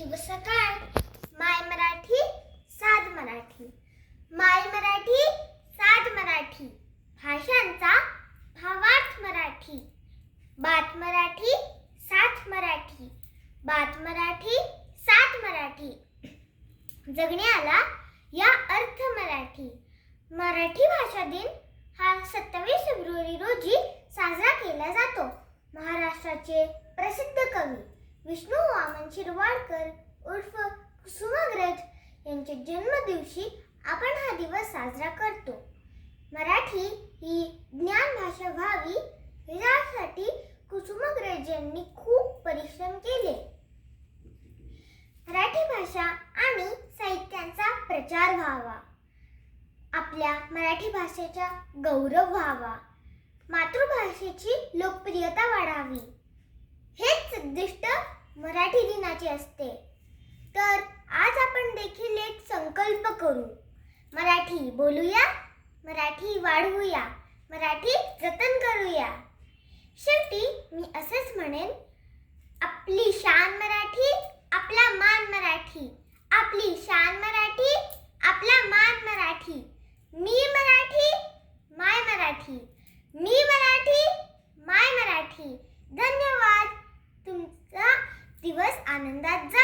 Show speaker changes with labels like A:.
A: शुभ सकाळ. माय मराठी साध मराठी. माय मराठी साध मराठी. भाषांचा भावार्थ मराठी. बात मराठी साथ मराठी. बात मराठी साथ मराठी. जगण्याला या अर्थ मराठी. मराठी भाषा दिन हा सत्तावीस फेब्रुवारी रोजी साजरा केला जातो. महाराष्ट्राचे प्रसिद्ध कवी. विष्णू वामन शिरवाडकर उर्फ कुसुमाग्रज यांच्या जन्मदिवशी आपण हा दिवस साजरा करतो. मराठी ही ज्ञान भाषा व्हावी यासाठी कुसुमाग्रज यांनी खूप परिश्रम केले. मराठी भाषा आणि साहित्यांचा प्रचार व्हावा. आपल्या मराठी भाषेचा गौरव व्हावा. मातृभाषेची लोकप्रियता वाढावी. मराठी दिनाची असते. तर आज आपण देखील एक संकल्प करू. मराठी बोलूया मराठी वाढवूया मराठी जतन करूया. शेवटी मी असंच म्हणेन आपली शान मराठी आपला मान मराठी. आपली शान मराठी आपला मान मराठी. मी मराठी माय मराठी. मी मराठी माय मराठी. धन्यवाद तुम आनंदात जा.